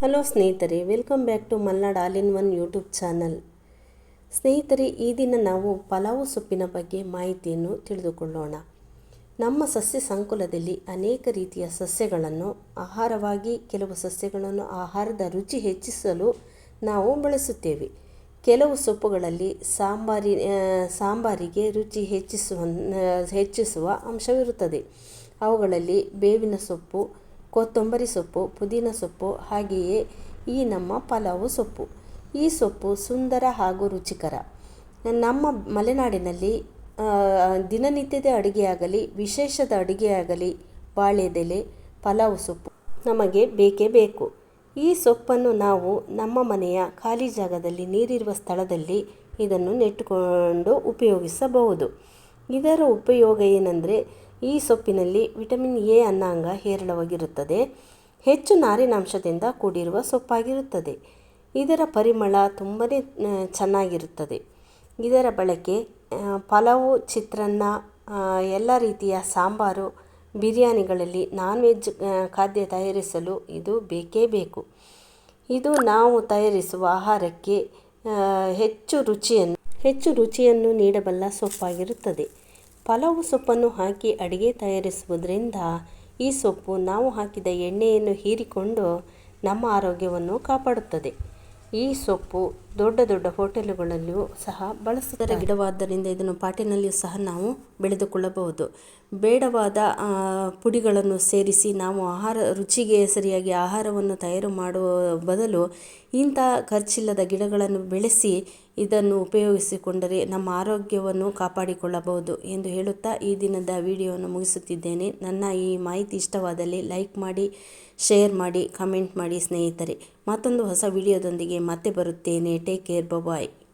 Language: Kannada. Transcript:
ಹಲೋ ಸ್ನೇಹಿತರೆ, welcome back to Malnad all in one YouTube channel. ಸ್ನೇಹಿತರೆ, ಈ ದಿನ ನಾವು ಪಲಾವು ಸೊಪ್ಪಿನ ಬಗ್ಗೆ ಮಾಹಿತಿಯನ್ನು ತಿಳಿದುಕೊಳ್ಳೋಣ. ನಮ್ಮ ಸಸ್ಯ ಸಂಕುಲದಲ್ಲಿ ಅನೇಕ ರೀತಿಯ ಸಸ್ಯಗಳನ್ನು, ಆಹಾರವಾಗಿ ಕೆಲವು ಸಸ್ಯಗಳನ್ನು ಆಹಾರದ ರುಚಿ ಹೆಚ್ಚಿಸಲು ನಾವು ಬಳಸುತ್ತೇವೆ. ಕೆಲವು ಸೊಪ್ಪುಗಳಲ್ಲಿ ಸಾಂಬಾರಿ ಸಾಂಬಾರಿಗೆ ರುಚಿ ಹೆಚ್ಚಿಸುವ ಹೆಚ್ಚಿಸುವ ಅಂಶವಿರುತ್ತದೆ. ಅವುಗಳಲ್ಲಿ ಬೇವಿನ ಸೊಪ್ಪು ಕೊತ್ತಂಬರಿ ಸೊಪ್ಪು, ಪುದೀನ ಸೊಪ್ಪು, ಹಾಗೆಯೇ ಈ ನಮ್ಮ ಪಲಾವು ಸೊಪ್ಪು. ಈ ಸೊಪ್ಪು ಸುಂದರ ಹಾಗೂ ರುಚಿಕರ. ನಮ್ಮ ಮಲೆನಾಡಿನಲ್ಲಿ ದಿನನಿತ್ಯದ ಅಡುಗೆಯಾಗಲಿ, ವಿಶೇಷದ ಅಡುಗೆಯಾಗಲಿ ಬಾಳೆದೆಲೆ ಪಲಾವು ಸೊಪ್ಪು ನಮಗೆ ಬೇಕೇ ಬೇಕು. ಈ ಸೊಪ್ಪನ್ನು ನಾವು ನಮ್ಮ ಮನೆಯ ಖಾಲಿ ಜಾಗದಲ್ಲಿ ನೀರಿರುವ ಸ್ಥಳದಲ್ಲಿ ಇದನ್ನು ನೆಟ್ಟುಕೊಂಡು ಉಪಯೋಗಿಸಬಹುದು. ಇದರ ಉಪಯೋಗ ಏನಂದರೆ ಈ ಸೊಪ್ಪಿನಲ್ಲಿ ವಿಟಮಿನ್ ಎ ಅನ್ನಾಂಗ ಹೇರಳವಾಗಿರುತ್ತದೆ. ಹೆಚ್ಚು ನಾರಿನಾಂಶದಿಂದ ಕೂಡಿರುವ ಸೊಪ್ಪಾಗಿರುತ್ತದೆ. ಇದರ ಪರಿಮಳ ತುಂಬಾ ಚೆನ್ನಾಗಿರುತ್ತದೆ. ಇದರ ಬಳಕೆ ಪಲಾವು, ಚಿತ್ರಾನ್ನ ಎಲ್ಲ ರೀತಿಯ ಸಾಂಬಾರು, ಬಿರಿಯಾನಿಗಳಲ್ಲಿ ನಾನ್ ವೆಜ್ ಖಾದ್ಯ ತಯಾರಿಸಲು ಇದು ಬೇಕೇ ಬೇಕು. ಇದು ನಾವು ತಯಾರಿಸುವ ಆಹಾರಕ್ಕೆ ಹೆಚ್ಚು ರುಚಿಯನ್ನು ಹೆಚ್ಚು ರುಚಿಯನ್ನು ನೀಡಬಲ್ಲ ಸೊಪ್ಪಾಗಿರುತ್ತದೆ. ಪಲಾವು ಸೊಪ್ಪನ್ನು ಹಾಕಿ ಅಡುಗೆ ತಯಾರಿಸುವುದರಿಂದ ಈ ಸೊಪ್ಪು ನಾವು ಹಾಕಿದ ಎಣ್ಣೆಯನ್ನು ಹೀರಿಕೊಂಡು ನಮ್ಮ ಆರೋಗ್ಯವನ್ನು ಕಾಪಾಡುತ್ತದೆ. ಈ ಸೊಪ್ಪು ದೊಡ್ಡ ದೊಡ್ಡ ಹೋಟೆಲುಗಳಲ್ಲಿಯೂ ಸಹ ಬಳಸುತ್ತಾರೆ. ಗಿಡವಾದ್ದರಿಂದ ಇದನ್ನು ಪಾಟಿನಲ್ಲಿಯೂ ಸಹ ನಾವು ಬೆಳೆದುಕೊಳ್ಳಬಹುದು. ಬೇಡವಾದ ಪುಡಿಗಳನ್ನು ಸೇರಿಸಿ ನಾವು ಆಹಾರ, ರುಚಿಗೆ ಸರಿಯಾಗಿ ಆಹಾರವನ್ನು ತಯಾರು ಮಾಡುವ ಬದಲು ಇಂಥ ಖರ್ಚಿಲ್ಲದ ಗಿಡಗಳನ್ನು ಬೆಳೆಸಿ ಇದನ್ನು ಉಪಯೋಗಿಸಿಕೊಂಡರೆ ನಮ್ಮ ಆರೋಗ್ಯವನ್ನು ಕಾಪಾಡಿಕೊಳ್ಳಬಹುದು ಎಂದು ಹೇಳುತ್ತಾ ಈ ದಿನದ ವಿಡಿಯೋವನ್ನು ಮುಗಿಸುತ್ತಿದ್ದೇನೆ. ನನ್ನ ಈ ಮಾಹಿತಿ ಇಷ್ಟವಾದಲ್ಲಿ ಲೈಕ್ ಮಾಡಿ, ಶೇರ್ ಮಾಡಿ, ಕಮೆಂಟ್ ಮಾಡಿ ಸ್ನೇಹಿತರೆ. ಮತ್ತೊಂದು ಹೊಸ ವಿಡಿಯೋದೊಂದಿಗೆ ಮತ್ತೆ ಬರುತ್ತೇನೆ. take care bye bye